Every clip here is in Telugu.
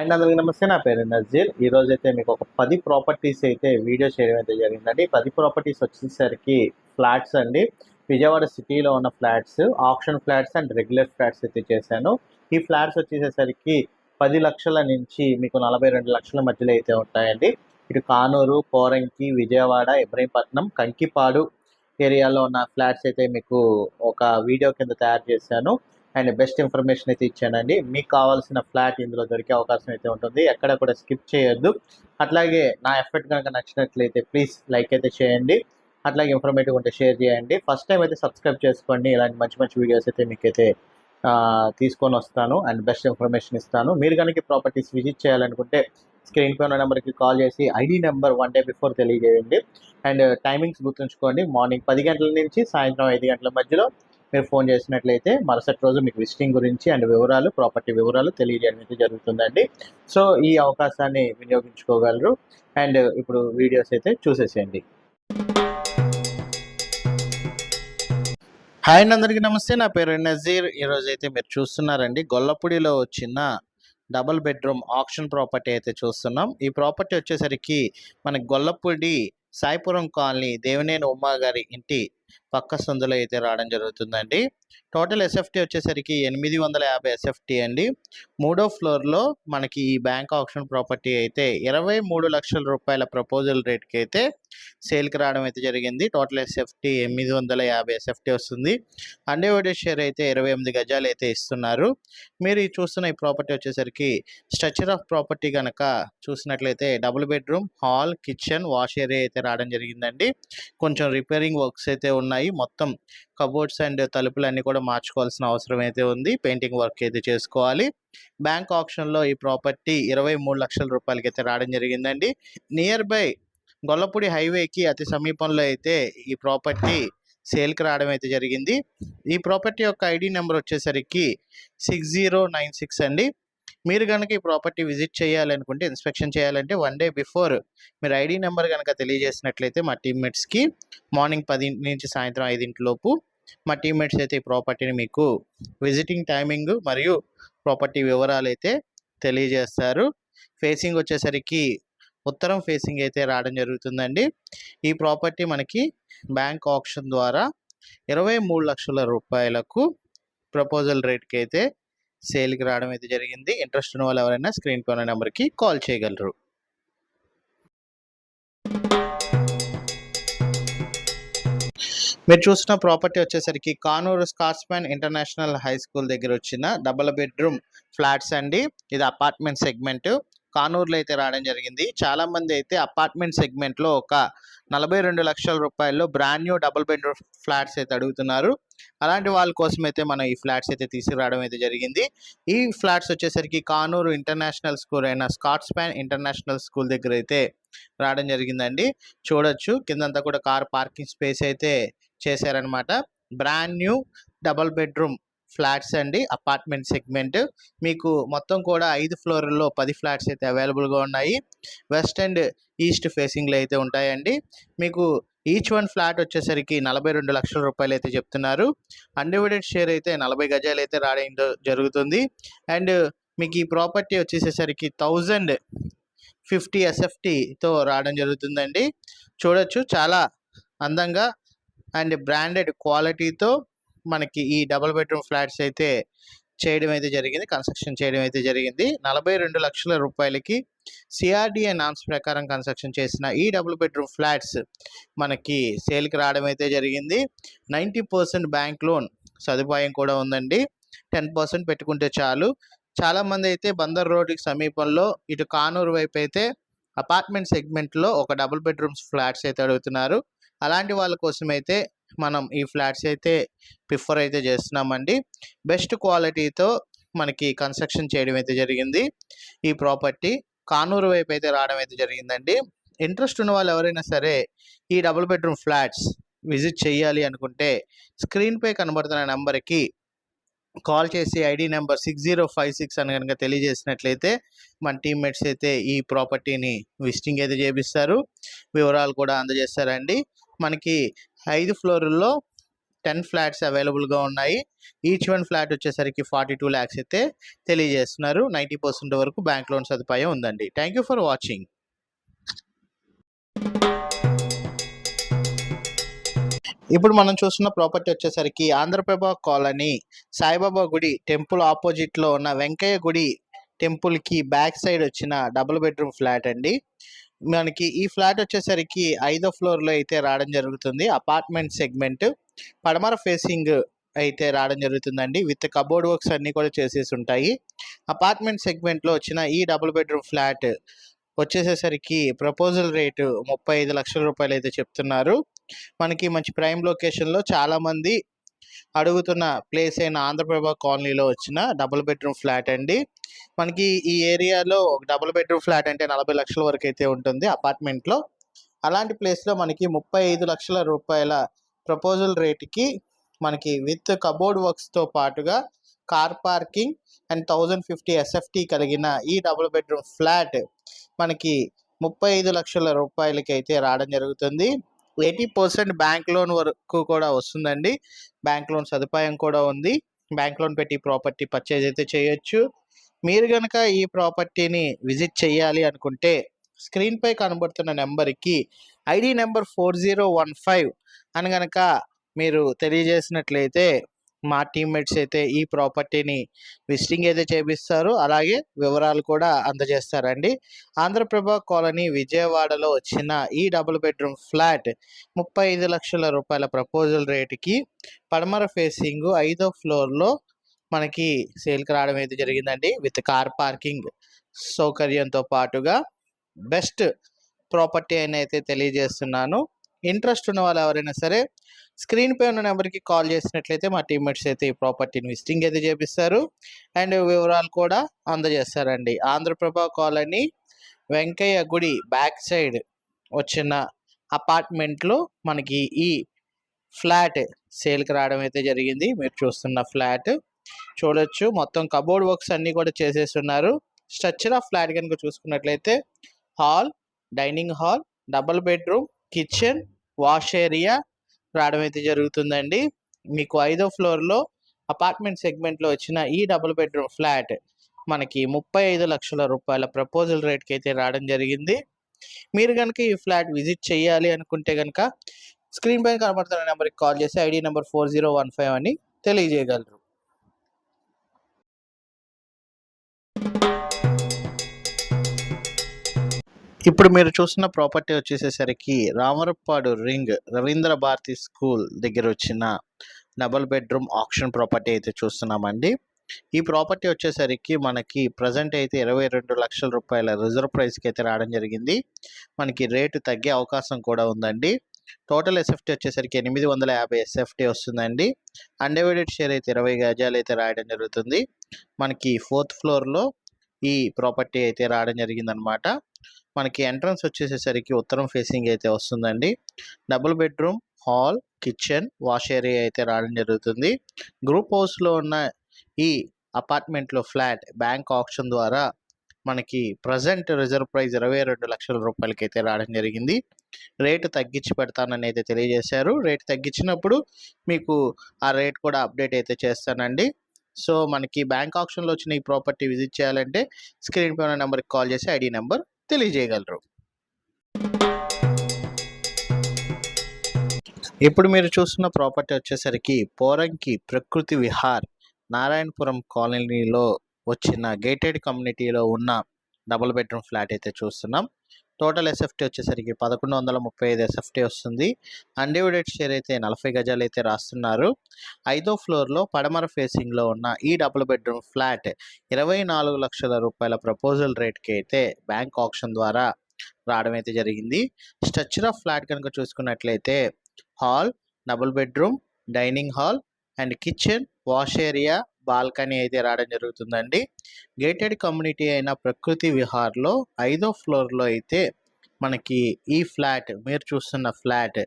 అండ్ అందరికీ నమస్తే నా పేరు నజీర్. ఈరోజు అయితే మీకు ఒక పది ప్రాపర్టీస్ అయితే వీడియో చేయడం అయితే జరిగిందండి. పది ప్రాపర్టీస్ వచ్చేసరికి ఫ్లాట్స్ అండి. విజయవాడ సిటీలో ఉన్న flats option flats and regular flats అయితే చేశాను. ఈ ఫ్లాట్స్ వచ్చేసేసరికి పది లక్షల నుంచి మీకు నలభై రెండు లక్షల మధ్యలో అయితే ఉంటాయండి. ఇటు కానూరు కోరంకి విజయవాడ ఇబ్రహీంపట్నం కంకిపాడు ఏరియాలో ఉన్న ఫ్లాట్స్ అయితే మీకు ఒక వీడియో కింద తయారు చేశాను. అండ్ బెస్ట్ ఇన్ఫర్మేషన్ అయితే ఇచ్చానండి. మీకు కావాల్సిన ఫ్లాట్ ఇందులో దొరికే అవకాశం అయితే ఉంటుంది. ఎక్కడ కూడా స్కిప్ చేయొద్దు. అట్లాగే నా ఎఫర్ట్ కనుక నచ్చినట్లయితే ప్లీజ్ లైక్ అయితే చేయండి. అట్లాగే ఇన్ఫర్మేటివ్ ఉంటే షేర్ చేయండి. ఫస్ట్ టైం అయితే సబ్స్క్రైబ్ చేసుకోండి. ఇలాంటి మంచి మంచి వీడియోస్ అయితే మీకైతే తీసుకొని వస్తాను. అండ్ బెస్ట్ ఇన్ఫర్మేషన్ ఇస్తాను. మీరు కనుక ప్రాపర్టీస్ విజిట్ చేయాలనుకుంటే స్క్రీన్ పై ఉన్న నెంబర్కి కాల్ చేసి ID number one day before తెలియజేయండి. అండ్ టైమింగ్స్ గుర్తుంచుకోండి. మార్నింగ్ పది గంటల నుంచి సాయంత్రం ఐదు గంటల మధ్యలో మీరు ఫోన్ చేసినట్లయితే మరుసటి రోజు మీకు విజిటింగ్ గురించి అండ్ వివరాలు ప్రాపర్టీ వివరాలు తెలియజేయడం అయితే జరుగుతుందండి. సో ఈ అవకాశాన్ని వినియోగించుకోగలరు. అండ్ ఇప్పుడు వీడియోస్ అయితే చూసేసేయండి. హాయ్ అండి అందరికీ నమస్తే. నా పేరు నజీర్ ఈరోజు అయితే మీరు చూస్తున్నారండి గొల్లపూడిలో వచ్చిన డబుల్ బెడ్రూమ్ ఆప్షన్ ప్రాపర్టీ అయితే చూస్తున్నాం. ఈ ప్రాపర్టీ వచ్చేసరికి మనకి గొల్లపూడి సాయిపురం కాలనీ దేవినేని ఉమ్మా గారి ఇంటి పక్క సందులో అయితే రావడం జరుగుతుందండి. టోటల్ ఎస్ఎఫ్టీ వచ్చేసరికి ఎనిమిది వందల యాభై ఎస్ఎఫ్టీ అండి. మూడో ఫ్లోర్లో మనకి ఈ బ్యాంక్ ఆప్షన్ ప్రాపర్టీ అయితే ఇరవై మూడు లక్షల రూపాయల ప్రపోజల్ రేట్కి అయితే సేల్కి రావడం అయితే జరిగింది. టోటల్ ఎస్ఎఫ్టీ ఎనిమిది వందల యాభై ఎస్ఎఫ్టీ వస్తుంది. అన్డివైడెడ్ షేర్ అయితే ఇరవై ఎనిమిది గజాలు అయితే ఇస్తున్నారు. మీరు చూస్తున్న ఈ ప్రాపర్టీ వచ్చేసరికి స్ట్రక్చర్ ఆఫ్ ప్రాపర్టీ కనుక చూసినట్లయితే double bedroom hall kitchen wash area అయితే రావడం జరిగిందండి. కొంచెం రిపేరింగ్ వర్క్స్ అయితే ఉన్నాయి. మొత్తం కబోర్డ్స్ అండ్ తలుపులు అన్నీ కూడా మార్చుకోవాల్సిన అవసరం అయితే ఉంది. పెయింటింగ్ వర్క్ అయితే చేసుకోవాలి. బ్యాంక్ ఆప్షన్లో ఈ ప్రాపర్టీ ఇరవై మూడు లక్షల రూపాయలకి అయితే రావడం జరిగిందండి. నియర్ బై గొల్లపూడి హైవేకి అతి సమీపంలో అయితే ఈ ప్రాపర్టీ సేల్కి రావడం అయితే జరిగింది. ఈ ప్రాపర్టీ యొక్క ఐడి నెంబర్ వచ్చేసరికి సిక్స్ జీరో నైన్ సిక్స్ అండి. మీరు కనుక ఈ ప్రాపర్టీ విజిట్ చేయాలనుకుంటే ఇన్స్పెక్షన్ చేయాలంటే వన్ డే బిఫోర్ మీరు ఐడి నెంబర్ కనుక తెలియజేసినట్లయితే మా టీమ్మేట్స్కి మార్నింగ్ పది నుంచి సాయంత్రం ఐదింటిలోపు మా టీమ్మేట్స్ అయితే ఈ ప్రాపర్టీని మీకు విజిటింగ్ టైమింగ్ మరియు ప్రాపర్టీ వివరాలు అయితే తెలియజేస్తారు. ఫేసింగ్ వచ్చేసరికి ఉత్తరం ఫేసింగ్ అయితే రావడం జరుగుతుందండి. ఈ ప్రాపర్టీ మనకి బ్యాంక్ ఆప్షన్ ద్వారా ఇరవై మూడు లక్షల రూపాయలకు ప్రపోజల్ రేట్కి అయితే సేల్కి రావడం అయితే జరిగింది. ఇంట్రెస్ట్ ఉన్న వాళ్ళు ఎవరైనా స్క్రీన్ పైన నెంబర్కి కాల్ చేయగలరు. మీరు చూసిన ప్రాపర్టీ వచ్చేసరికి Kanuru Scotsmen international high school దగ్గర వచ్చిన డబుల్ బెడ్రూమ్ ఫ్లాట్స్ అండి. ఇది అపార్ట్మెంట్ సెగ్మెంట్. కానూరులో అయితే రావడం జరిగింది. చాలా మంది అయితే అపార్ట్మెంట్ సెగ్మెంట్లో ఒక నలభై రెండు లక్షల రూపాయల్లో brand new double bedroom flats అయితే అడుగుతున్నారు. అలాంటి వాళ్ళ కోసం అయితే మనం ఈ ఫ్లాట్స్ అయితే తీసుకురావడం అయితే జరిగింది. ఈ ఫ్లాట్స్ వచ్చేసరికి కానూరు ఇంటర్నేషనల్ స్కూల్ అయిన స్కాట్స్పాన్ ఇంటర్నేషనల్ స్కూల్ దగ్గర అయితే రావడం జరిగిందండి. చూడొచ్చు. కిందంతా కూడా కార్ పార్కింగ్ స్పేస్ అయితే చేశారనమాట brand new double bedroom flats అండి. Apartment segment. మీకు మొత్తం కూడా ఐదు ఫ్లోర్లో పది ఫ్లాట్స్ అయితే అవైలబుల్గా ఉన్నాయి. వెస్ట్ అండ్ ఈస్ట్ ఫేసింగ్లో అయితే ఉంటాయండి. మీకు ఈచ్ వన్ ఫ్లాట్ వచ్చేసరికి నలభై రెండు లక్షల రూపాయలు అయితే చెప్తున్నారు. అన్డివైడెడ్ షేర్ అయితే నలభై గజాలు అయితే రావడం జరుగుతుంది. అండ్ మీకు ఈ ప్రాపర్టీ వచ్చేసేసరికి థౌజండ్ ఫిఫ్టీ ఎస్ఎఫ్టీతో రావడం జరుగుతుందండి. చూడొచ్చు. చాలా అందంగా అండ్ బ్రాండెడ్ క్వాలిటీతో మనకి ఈ డబుల్ బెడ్రూమ్ ఫ్లాట్స్ అయితే చేయడం అయితే జరిగింది. కన్స్ట్రక్షన్ చేయడం అయితే జరిగింది. నలభై రెండు లక్షల రూపాయలకి సిఆర్డిఏ నామ్స్ ప్రకారం కన్స్ట్రక్షన్ చేసిన ఈ డబుల్ బెడ్రూమ్ ఫ్లాట్స్ మనకి సేల్కి రావడం అయితే జరిగింది. నైంటీ పర్సెంట్ బ్యాంక్ లోన్ సదుపాయం కూడా ఉందండి. టెన్ పర్సెంట్ పెట్టుకుంటే చాలు. చాలామంది అయితే బందర్ రోడ్డుకి సమీపంలో ఇటు కానూరు వైపు అయితే అపార్ట్మెంట్ సెగ్మెంట్లో ఒక డబుల్ బెడ్రూమ్స్ ఫ్లాట్స్ అయితే అడుగుతున్నారు. అలాంటి వాళ్ళ కోసం అయితే మనం ఈ ఫ్లాట్స్ అయితే ప్రిఫర్ అయితే చేస్తున్నామండి. బెస్ట్ క్వాలిటీతో మనకి కన్స్ట్రక్షన్ చేయడం అయితే జరిగింది. ఈ ప్రాపర్టీ కానూరు వైపు అయితే రావడం అయితే జరిగిందండి. ఇంట్రెస్ట్ ఉన్న వాళ్ళు ఎవరైనా సరే ఈ డబుల్ బెడ్రూమ్ ఫ్లాట్స్ విజిట్ చేయాలి అనుకుంటే స్క్రీన్పై కనబడుతున్న నెంబర్కి కాల్ చేసి ID number six zero five six అని కనుక తెలియజేసినట్లయితే మన టీమ్మేట్స్ అయితే ఈ ప్రాపర్టీని విజిటింగ్ అయితే చేపిస్తారు. వివరాలు కూడా అందజేస్తారండి. మనకి ఐదు ఫ్లోర్లో టెన్ ఫ్లాట్స్ అవైలబుల్గా ఉన్నాయి. ఈచ్ వన్ ఫ్లాట్ వచ్చేసరికి ఫార్టీ టూ ల్యాక్స్ అయితే తెలియజేస్తున్నారు. నైంటీ పర్సెంట్ వరకు బ్యాంక్ లోన్ సదుపాయం ఉందండి. Thank you for watching. ఇప్పుడు మనం చూస్తున్న ప్రాపర్టీ వచ్చేసరికి ఆంధ్రప్రభ కాలనీ సాయిబాబా గుడి టెంపుల్ ఆపోజిట్లో ఉన్న వెంకయ్య గుడి టెంపుల్కి బ్యాక్ సైడ్ వచ్చిన డబుల్ బెడ్రూమ్ ఫ్లాట్ అండి. మనకి ఈ ఫ్లాట్ వచ్చేసరికి ఐదో ఫ్లోర్లో అయితే రావడం జరుగుతుంది. అపార్ట్మెంట్ సెగ్మెంట్ పడమర ఫేసింగ్ అయితే రావడం జరుగుతుందండి. విత్ కబోర్డ్ వర్క్స్ అన్నీ కూడా చేసేసి ఉంటాయి. అపార్ట్మెంట్ సెగ్మెంట్లో వచ్చిన ఈ డబుల్ బెడ్రూమ్ ఫ్లాట్ వచ్చేసేసరికి ప్రపోజల్ రేటు ముప్పై ఐదు లక్షల రూపాయలు అయితే చెప్తున్నారు. మనకి మంచి ప్రైమ్ లొకేషన్లో చాలామంది అడుగుతున్న ప్లేస్ అయిన ఆంధ్రప్రభ కాలనీలో వచ్చిన డబుల్ బెడ్రూమ్ ఫ్లాట్ అండి. మనకి ఈ ఏరియాలో ఒక డబుల్ బెడ్రూమ్ ఫ్లాట్ అంటే నలభై లక్షల వరకు అయితే ఉంటుంది అపార్ట్మెంట్లో అలాంటి ప్లేస్లో మనకి ముప్పై ఐదు లక్షల రూపాయల ప్రపోజల్ రేటుకి మనకి విత్ కబోర్డ్ వర్క్స్తో పాటుగా car parking and thousand fifty SFT కలిగిన ఈ డబుల్ బెడ్రూమ్ ఫ్లాట్ మనకి ముప్పై ఐదు లక్షల రూపాయలకి అయితే రావడం జరుగుతుంది. ఎయిటీ పర్సెంట్ బ్యాంక్ లోన్ వరకు కూడా వస్తుందండి. బ్యాంక్ లోన్ సదుపాయం కూడా ఉంది. బ్యాంక్ లోన్ పెట్టి ప్రాపర్టీ పర్చేజ్ అయితే చేయొచ్చు. మీరు కనుక ఈ ప్రాపర్టీని విజిట్ చేయాలి అనుకుంటే స్క్రీన్ పై కనబడుతున్న నెంబర్కి ID number four zero one five అని కనుక మీరు తెలియజేసినట్లయితే మా టీమ్మేట్స్ అయితే ఈ ప్రాపర్టీని విజిటింగ్ అయితే చేపిస్తారు. అలాగే వివరాలు కూడా అందజేస్తారండి. ఆంధ్రప్రభ కాలనీ విజయవాడలో వచ్చిన ఈ డబుల్ బెడ్రూమ్ ఫ్లాట్ ముప్పై ఐదు లక్షల రూపాయల ప్రపోజల్ రేటుకి పడమర ఫేసింగ్ ఐదో ఫ్లోర్లో మనకి సేల్కి రావడం అయితే జరిగిందండి. విత్ కార్ పార్కింగ్ సౌకర్యంతో పాటుగా బెస్ట్ ప్రాపర్టీ అని అయితే తెలియజేస్తున్నాను. ఇంట్రెస్ట్ ఉన్న వాళ్ళు ఎవరైనా సరే స్క్రీన్ పై ఉన్న నెంబర్కి కాల్ చేసినట్లయితే మా టీమ్మేట్స్ అయితే ఈ ప్రాపర్టీని విజిటింగ్ అయితే చేపిస్తారు. అండ్ వివరాలు కూడా అందజేస్తారండి. ఆంధ్రప్రభ కాలనీ వెంకయ్య గుడి బ్యాక్ సైడ్ వచ్చిన అపార్ట్మెంట్లో మనకి ఈ ఫ్లాట్ సేల్కి రావడం అయితే జరిగింది. మీరు చూస్తున్న ఫ్లాట్ చూడొచ్చు. మొత్తం కబోర్డ్ వర్క్స్ అన్నీ కూడా చేసేస్తున్నారు. స్ట్రక్చర్ ఆఫ్ ఫ్లాట్ కనుక చూసుకున్నట్లయితే hall dining hall double bedroom kitchen wash area రావడం అయితే జరుగుతుందండి. మీకు ఐదో ఫ్లోర్లో అపార్ట్మెంట్ సెగ్మెంట్లో వచ్చిన ఈ డబుల్ బెడ్రూమ్ ఫ్లాట్ మనకి ముప్పై ఐదు లక్షల రూపాయల ప్రపోజల్ రేట్కి అయితే రావడం జరిగింది. మీరు కనుక ఈ ఫ్లాట్ విజిట్ చేయాలి అనుకుంటే కనుక స్క్రీన్ పైన కనబడుతున్న నెంబర్కి కాల్ చేసి ID number four zero one five అని తెలియజేయగలరు. ఇప్పుడు మీరు చూసిన ప్రాపర్టీ వచ్చేసేసరికి రామరప్పాడు రింగ్ రవీంద్ర భారతి స్కూల్ దగ్గర వచ్చిన డబుల్ బెడ్రూమ్ ఆప్షన్ ప్రాపర్టీ అయితే చూస్తున్నామండి. ఈ ప్రాపర్టీ వచ్చేసరికి మనకి ప్రజెంట్ అయితే ఇరవై రెండు లక్షల రూపాయల రిజర్వ్ ప్రైస్కి అయితే రావడం జరిగింది. మనకి రేటు తగ్గే అవకాశం కూడా ఉందండి. టోటల్ ఎస్ఎఫ్టీ వచ్చేసరికి ఎనిమిది వందల యాభై ఎస్ఎఫ్టీ వస్తుందండి. అన్డివైడెడ్ షేర్ అయితే ఇరవై గజాలు అయితే రాయడం జరుగుతుంది. మనకి ఫోర్త్ ఫ్లోర్లో ఈ ప్రాపర్టీ అయితే రావడం జరిగిందనమాట. మనకి ఎంట్రన్స్ వచ్చేసేసరికి ఉత్తరం ఫేసింగ్ అయితే వస్తుందండి. Double bedroom hall kitchen wash area అయితే రావడం జరుగుతుంది. గ్రూప్ హౌస్లో ఉన్న ఈ అపార్ట్మెంట్లో ఫ్లాట్ బ్యాంక్ ఆప్షన్ ద్వారా మనకి ప్రజెంట్ రిజర్వ్ ప్రైస్ ఇరవై రెండు లక్షల రూపాయలకి అయితే రావడం జరిగింది. రేటు తగ్గించి పెడతానని అయితే తెలియజేశారు. రేటు తగ్గించినప్పుడు మీకు ఆ రేట్ కూడా అప్డేట్ అయితే చేస్తానండి. సో మనకి బ్యాంక్ ఆప్షన్లో వచ్చిన ఈ ప్రాపర్టీ విజిట్ చేయాలంటే స్క్రీన్ పైన నెంబర్కి కాల్ చేసి ఐడి నెంబర్ తెలియజేయగలరు. ఇప్పుడు మీరు చూస్తున్న ప్రాపర్టీ వచ్చేసరికి పోరంకి ప్రకృతి విహార్ నారాయణపురం కాలనీలో వచ్చిన గేటెడ్ కమ్యూనిటీలో ఉన్న డబుల్ బెడ్రూమ్ ఫ్లాట్ అయితే చూస్తున్నాం. టోటల్ ఎస్ఎఫ్టీ వచ్చేసరికి పదకొండు వందల ముప్పై ఐదు ఎస్ఎఫ్టీ వస్తుంది. అన్డివిడెడ్ షేర్ అయితే నలభై గజాలు అయితే రాస్తున్నారు. ఐదో ఫ్లోర్లో పడమర ఫేసింగ్లో ఉన్న ఈ డబుల్ బెడ్రూమ్ ఫ్లాట్ ఇరవై నాలుగు లక్షల రూపాయల ప్రపోజల్ రేట్కి అయితే బ్యాంక్ ఆప్షన్ ద్వారా రావడం అయితే జరిగింది. స్ట్రక్చర్ ఆఫ్ ఫ్లాట్ కనుక చూసుకున్నట్లయితే hall double bedroom dining hall and kitchen wash area balcony అయితే రావడం జరుగుతుందండి. గేటెడ్ కమ్యూనిటీ అయిన ప్రకృతి విహార్లో ఐదో ఫ్లోర్లో అయితే మనకి ఈ ఫ్లాట్ మీరు చూస్తున్న ఫ్లాట్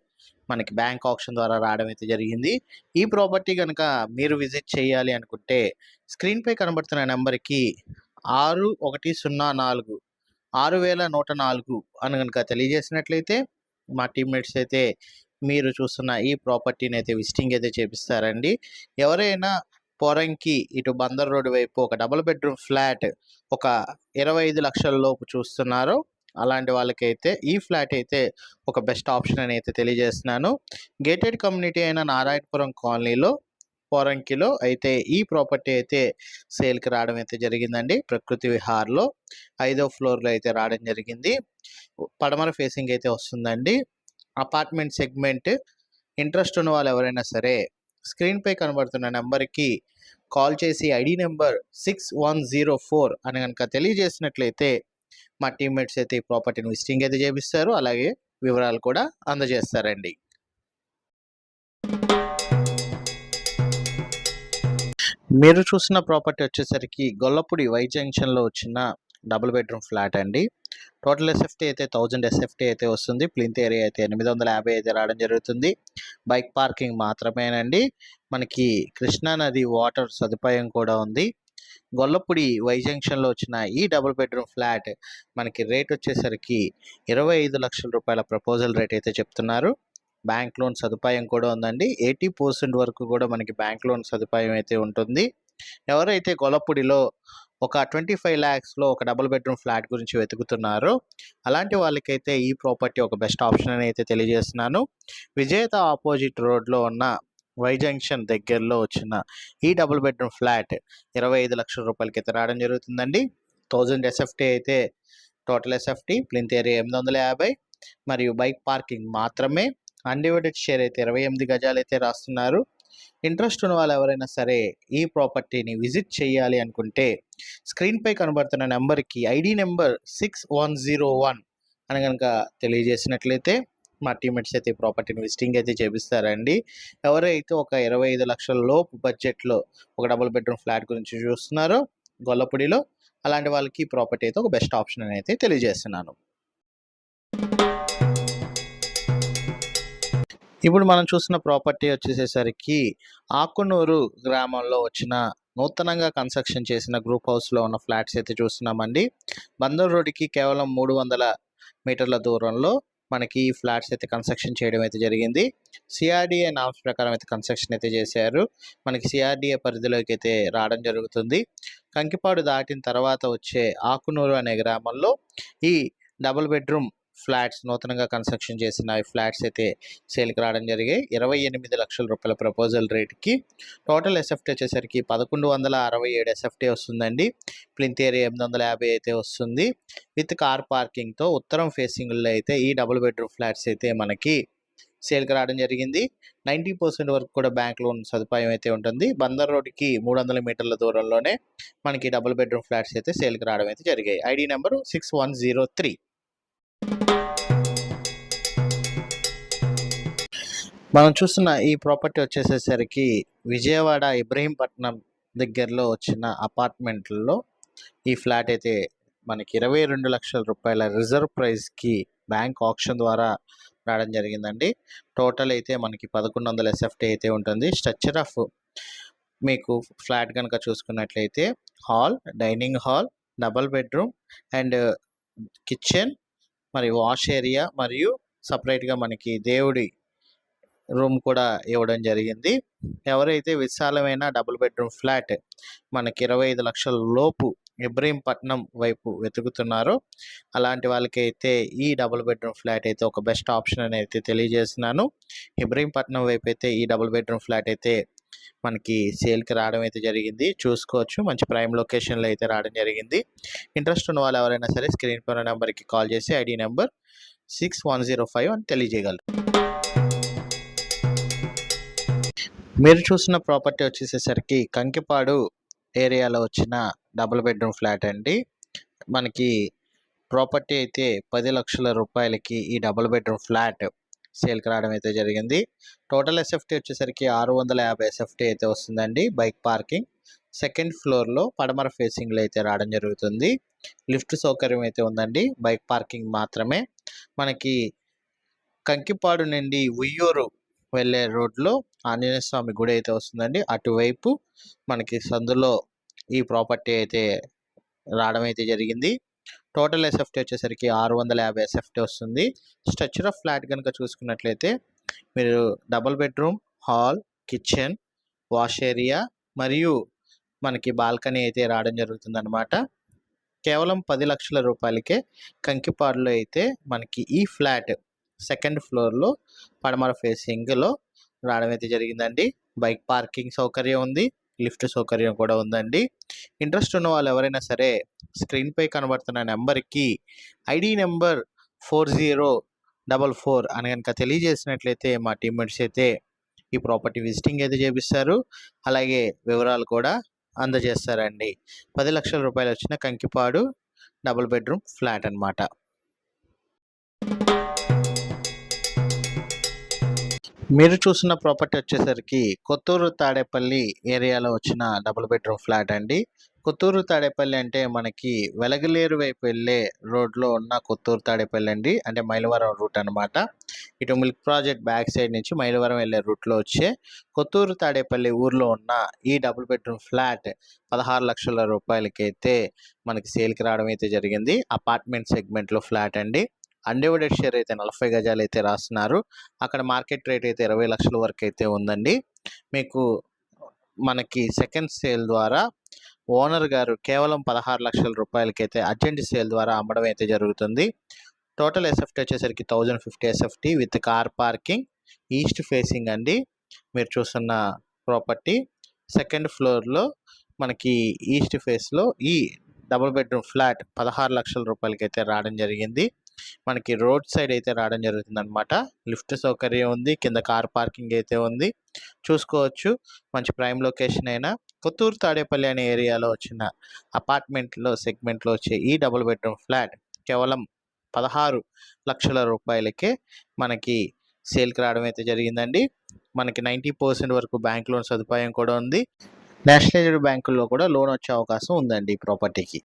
మనకి బ్యాంక్ ఆప్షన్ ద్వారా రావడం అయితే జరిగింది. ఈ ప్రాపర్టీ కనుక మీరు విజిట్ చేయాలి అనుకుంటే స్క్రీన్పై కనబడుతున్న నెంబర్కి ఆరు ఒకటి సున్నా నాలుగు ఆరు వేల నూట నాలుగు అని కనుక తెలియజేసినట్లయితే మా టీమ్మేట్స్ అయితే మీరు చూస్తున్న ఈ ప్రాపర్టీని అయితే విజిటింగ్ అయితే చేపిస్తారండి. ఎవరైనా పోరంకి ఇటు బందర్ రోడ్ వైపు ఒక డబుల్ బెడ్రూమ్ ఫ్లాట్ ఒక ఇరవై ఐదు లక్షల లోపు చూస్తున్నారు. అలాంటి వాళ్ళకైతే ఈ ఫ్లాట్ అయితే ఒక బెస్ట్ ఆప్షన్ అని అయితే తెలియజేస్తున్నాను. గేటెడ్ కమ్యూనిటీ అయిన నారాయణపురం కాలనీలో పోరంకిలో అయితే ఈ ప్రాపర్టీ అయితే సేల్కి రావడం అయితే జరిగిందండి. ప్రకృతి విహార్లో ఐదో ఫ్లోర్లో అయితే రావడం జరిగింది. పడమర ఫేసింగ్ అయితే వస్తుందండి. అపార్ట్మెంట్ సెగ్మెంట్ ఇంట్రెస్ట్ ఉన్న వాళ్ళు ఎవరైనా సరే స్క్రీన్పై కనబడుతున్న నెంబర్కి కాల్ చేసి ID number six one zero four అని కనుక తెలియజేసినట్లయితే మా టీమ్మేట్స్ అయితే ఈ ప్రాపర్టీని విజిటింగ్ అయితే చేపిస్తారు. అలాగే వివరాలు కూడా అందజేస్తారండి. మీరు చూసిన ప్రాపర్టీ వచ్చేసరికి గొల్లపూడి వై జంక్షన్లో వచ్చిన డబుల్ బెడ్రూమ్ ఫ్లాట్ అండి. టోటల్ ఎస్ఎఫ్టీ అయితే థౌజండ్ ఎస్ఎఫ్టీ అయితే వస్తుంది. ప్లింత్ ఏరియా అయితే ఎనిమిది వందల యాభై అయితే రావడం జరుగుతుంది. బైక్ పార్కింగ్ మాత్రమేనండి. మనకి కృష్ణా నది వాటర్ సదుపాయం కూడా ఉంది. గొల్లపూడి వై జంక్షన్లో వచ్చిన ఈ డబుల్ బెడ్రూమ్ ఫ్లాట్ మనకి రేట్ వచ్చేసరికి ఇరవై ఐదు లక్షల రూపాయల ప్రపోజల్ రేట్ అయితే చెప్తున్నారు. బ్యాంక్ లోన్ సదుపాయం కూడా ఉందండి. ఎయిటీ పర్సెంట్ వరకు కూడా మనకి బ్యాంక్ లోన్ సదుపాయం అయితే ఉంటుంది. ఎవరైతే గొల్లపూడిలో ఒక ట్వంటీ ఫైవ్ ల్యాక్స్లో ఒక డబుల్ బెడ్రూమ్ ఫ్లాట్ గురించి వెతుకుతున్నారు. అలాంటి వాళ్ళకైతే ఈ ప్రాపర్టీ ఒక బెస్ట్ ఆప్షన్ అని అయితే తెలియజేస్తున్నాను. విజేత ఆపోజిట్ రోడ్లో ఉన్న వై జంక్షన్ దగ్గరలో వచ్చిన ఈ డబుల్ బెడ్రూమ్ ఫ్లాట్ ఇరవై ఐదు లక్షల రూపాయలకి అయితే రావడం జరుగుతుందండి. థౌజండ్ ఎస్ఎఫ్టీ అయితే టోటల్ ఎస్ఎఫ్టీ ప్లింత్ ఏరియా ఎనిమిది వందల యాభై మరియు బైక్ పార్కింగ్ మాత్రమే. అన్డివైడెడ్ షేర్ అయితే ఇరవై ఎనిమిది గజాలు అయితే రాస్తున్నారు. ఇంట్రెస్ట్ ఉన్న వాళ్ళు ఎవరైనా సరే ఈ ప్రాపర్టీని విజిట్ చేయాలి అనుకుంటే స్క్రీన్పై కనబడుతున్న నెంబర్కి ID number six one zero one అని కనుక తెలియజేసినట్లయితే మా టీమేట్స్ అయితే ప్రాపర్టీని విజిటింగ్ అయితే చేపిస్తారండి. ఎవరైతే ఒక ఇరవై ఐదు లక్షల లోపు బడ్జెట్లో ఒక డబుల్ బెడ్రూమ్ ఫ్లాట్ గురించి చూస్తున్నారో గొల్లపూడిలో అలాంటి వాళ్ళకి ప్రాపర్టీ అయితే ఒక బెస్ట్ ఆప్షన్ అని అయితే తెలియజేస్తున్నాను. ఇప్పుడు మనం చూసిన ప్రాపర్టీ వచ్చేసేసరికి ఆకునూరు గ్రామంలో వచ్చిన నూతనంగా కన్స్ట్రక్షన్ చేసిన గ్రూప్ హౌస్లో ఉన్న ఫ్లాట్స్ అయితే చూస్తున్నామండి. బందర్ రోడ్డుకి కేవలం మూడు వందల మీటర్ల దూరంలో మనకి ఈ ఫ్లాట్స్ అయితే కన్స్ట్రక్షన్ చేయడం అయితే జరిగింది. సిఆర్డిఏ నామ్స్ ప్రకారం అయితే కన్స్ట్రక్షన్ అయితే చేశారు. మనకి సిఆర్డిఏ పరిధిలోకి అయితే రావడం జరుగుతుంది. కంకిపాడు దాటిన తర్వాత వచ్చే ఆకునూరు అనే గ్రామంలో ఈ డబుల్ బెడ్రూమ్ ఫ్లాట్స్ నూతనంగా కన్స్ట్రక్షన్ చేసిన ఫ్లాట్స్ అయితే సేల్కి రావడం జరిగాయి ఇరవై ఎనిమిది లక్షల రూపాయల ప్రపోజల్ రేట్కి టోటల్ ఎస్ఎఫ్టీ వచ్చేసరికి పదకొండు వందల అరవై ఏడు ఎస్ఎఫ్టీ వస్తుందండి. ప్లింత్ ఏరియా ఎనిమిది వందల యాభై అయితే వస్తుంది. విత్ కార్ పార్కింగ్తో ఉత్తరం ఫేసింగ్లో అయితే ఈ డబుల్ బెడ్రూమ్ ఫ్లాట్స్ అయితే మనకి సేల్కి రావడం జరిగింది. నైంటీ పర్సెంట్ వరకు కూడా బ్యాంక్ లోన్ సదుపాయం అయితే ఉంటుంది. బందర్ రోడ్కి మూడు వందల మీటర్ల దూరంలోనే మనకి డబుల్ బెడ్రూమ్ ఫ్లాట్స్ అయితే సేల్కి రావడం అయితే జరిగాయి. ID number six one zero three. మనం చూస్తున్న ఈ ప్రాపర్టీ వచ్చేసేసరికి విజయవాడ ఇబ్రహీంపట్నం దగ్గరలో వచ్చిన అపార్ట్మెంట్లలో ఈ ఫ్లాట్ అయితే మనకి ఇరవై రెండు లక్షల రూపాయల రిజర్వ్ ప్రైస్కి బ్యాంక్ ఆప్షన్ ద్వారా రావడం జరిగిందండి. టోటల్ అయితే మనకి పదకొండు వందల ఎస్ఎఫ్టీ అయితే ఉంటుంది. స్ట్రక్చర్ ఆఫ్ మీకు ఫ్లాట్ కనుక చూసుకున్నట్లయితే hall dining hall double bedroom and kitchen మరి వాష్ ఏరియా మరియు సపరేట్గా మనకి దేవుడి రూమ్ కూడా ఇవ్వడం జరిగింది. ఎవరైతే విశాలమైన డబుల్ బెడ్రూమ్ ఫ్లాట్ మనకి ఇరవై ఐదు లక్షల లోపు ఇబ్రహీంపట్నం వైపు వెతుకుతున్నారో అలాంటి వాళ్ళకైతే ఈ డబుల్ బెడ్రూమ్ ఫ్లాట్ అయితే ఒక బెస్ట్ ఆప్షన్ అని అయితే తెలియజేస్తున్నాను. ఇబ్రహీంపట్నం వైపు అయితే ఈ డబుల్ బెడ్రూమ్ ఫ్లాట్ అయితే మనకి సేల్కి రావడం అయితే జరిగింది. చూసుకోవచ్చు. మంచి ప్రైమ్ లొకేషన్లో అయితే రావడం జరిగింది. ఇంట్రెస్ట్ ఉన్న వాళ్ళు ఎవరైనా సరే స్క్రీన్ పైన నెంబర్కి కాల్ చేసి ID number six one zero five అని తెలియజేయగలరు. మీరు చూసిన ప్రాపర్టీ వచ్చేసేసరికి కంకిపాడు ఏరియాలో వచ్చిన డబుల్ బెడ్రూమ్ ఫ్లాట్ అండి. మనకి ప్రాపర్టీ అయితే పది లక్షల రూపాయలకి ఈ డబుల్ బెడ్రూమ్ ఫ్లాట్ సేల్కి రావడం అయితే జరిగింది. టోటల్ ఎస్ఎఫ్టీ వచ్చేసరికి ఆరు వందల యాభై ఎస్ఎఫ్టీ అయితే వస్తుందండి బైక్ పార్కింగ్. సెకండ్ ఫ్లోర్లో పడమర ఫేసింగ్లో అయితే రావడం జరుగుతుంది. లిఫ్ట్ సౌకర్యం అయితే ఉందండి బైక్ పార్కింగ్ మాత్రమే. మనకి కంకిపాడు నుండి ఉయ్యూరు వెళ్ళే రోడ్లో ఆంజనేయ స్వామి గుడి అయితే వస్తుందండి. అటువైపు మనకి సందులో ఈ ప్రాపర్టీ అయితే రావడం అయితే జరిగింది. టోటల్ ఎస్ఎఫ్టీ వచ్చేసరికి ఆరు వందల యాభై ఎస్ఎఫ్టీ వస్తుంది. స్ట్రక్చర్ ఆఫ్ ఫ్లాట్ కనుక చూసుకున్నట్లయితే మీరు double bedroom hall kitchen wash area మరియు మనకి బాల్కనీ అయితే రావడం జరుగుతుందన్నమాట. కేవలం పది లక్షల రూపాయలకే కంకిపాడులో అయితే మనకి ఈ ఫ్లాట్ సెకండ్ ఫ్లోర్లో పడమర ఫేసింగ్లో రావడం అయితే జరిగిందండి. బైక్ పార్కింగ్ సౌకర్యం ఉంది. లిఫ్ట్ సౌకర్యం కూడా ఉందండి. ఇంట్రెస్ట్ ఉన్న వాళ్ళు ఎవరైనా సరే స్క్రీన్పై కనబడుతున్న నెంబర్కి ID number four zero double four అని కనుక తెలియజేసినట్లయితే మా టీమ్మేట్స్ అయితే ఈ ప్రాపర్టీ విజిటింగ్ అయితే చేపిస్తారు. అలాగే వివరాలు కూడా అందజేస్తారండి. పది లక్షల రూపాయలు వచ్చిన కంకిపాడు డబుల్ బెడ్రూమ్ ఫ్లాట్ అన్నమాట. మీరు చూసిన ప్రాపర్టీ వచ్చేసరికి కొత్తూరు తాడేపల్లి ఏరియాలో వచ్చిన డబుల్ బెడ్రూమ్ ఫ్లాట్ అండి. కొత్తూరు తాడేపల్లి అంటే మనకి వెలగలేరు వైపు వెళ్ళే రోడ్లో ఉన్న కొత్తూరు తాడేపల్లి అండి. అంటే మైలవరం రూట్ అనమాట ఇటు మిల్క్ ప్రాజెక్ట్ బ్యాక్ సైడ్ నుంచి మైలవరం వెళ్ళే రూట్లో వచ్చే కొత్తూరు తాడేపల్లి ఊర్లో ఉన్న ఈ డబుల్ బెడ్రూమ్ ఫ్లాట్ పదహారు లక్షల రూపాయలకైతే మనకి సేల్కి రావడం అయితే జరిగింది. అపార్ట్మెంట్ సెగ్మెంట్లో ఫ్లాట్ అండి. అన్డివైడెడ్ షేర్ అయితే నలభై గజాలు అయితే రాస్తున్నారు. అక్కడ మార్కెట్ రేట్ అయితే ఇరవై లక్షల వరకు అయితే ఉందండి. మీకు మనకి సెకండ్ సేల్ ద్వారా ఓనర్ గారు కేవలం పదహారు లక్షల రూపాయలకైతే అర్జెంట్ సేల్ ద్వారా అమ్మడం అయితే జరుగుతుంది. టోటల్ ఎస్ఎఫ్టీ వచ్చేసరికి thousand fifty SFT with car parking east facing అండి. మీరు చూస్తున్న ప్రాపర్టీ సెకండ్ ఫ్లోర్లో మనకి ఈస్ట్ ఫేస్లో ఈ డబుల్ బెడ్రూమ్ ఫ్లాట్ పదహారు లక్షల రూపాయలకైతే రావడం జరిగింది. మనకి రోడ్ సైడ్ అయితే రావడం జరుగుతుంది అనమాట లిఫ్ట్ సౌకర్యం ఉంది కింద కార్ పార్కింగ్ అయితే ఉంది. చూసుకోవచ్చు మంచి ప్రైమ్ లొకేషన్ అయినా. కొత్తూరు తాడేపల్లి అనే ఏరియాలో వచ్చిన అపార్ట్మెంట్లో సెగ్మెంట్లో వచ్చే ఈ డబుల్ బెడ్రూమ్ ఫ్లాట్ కేవలం పదహారు లక్షల రూపాయలకే మనకి సేల్కి రావడం అయితే జరిగిందండి. మనకి నైంటీ పర్సెంట్ వరకు బ్యాంక్ లోన్ సదుపాయం కూడా ఉంది. నేషనలైజ్డ్ బ్యాంకుల్లో కూడా లోన్ వచ్చే అవకాశం ఉందండి ఈ ప్రాపర్టీకి.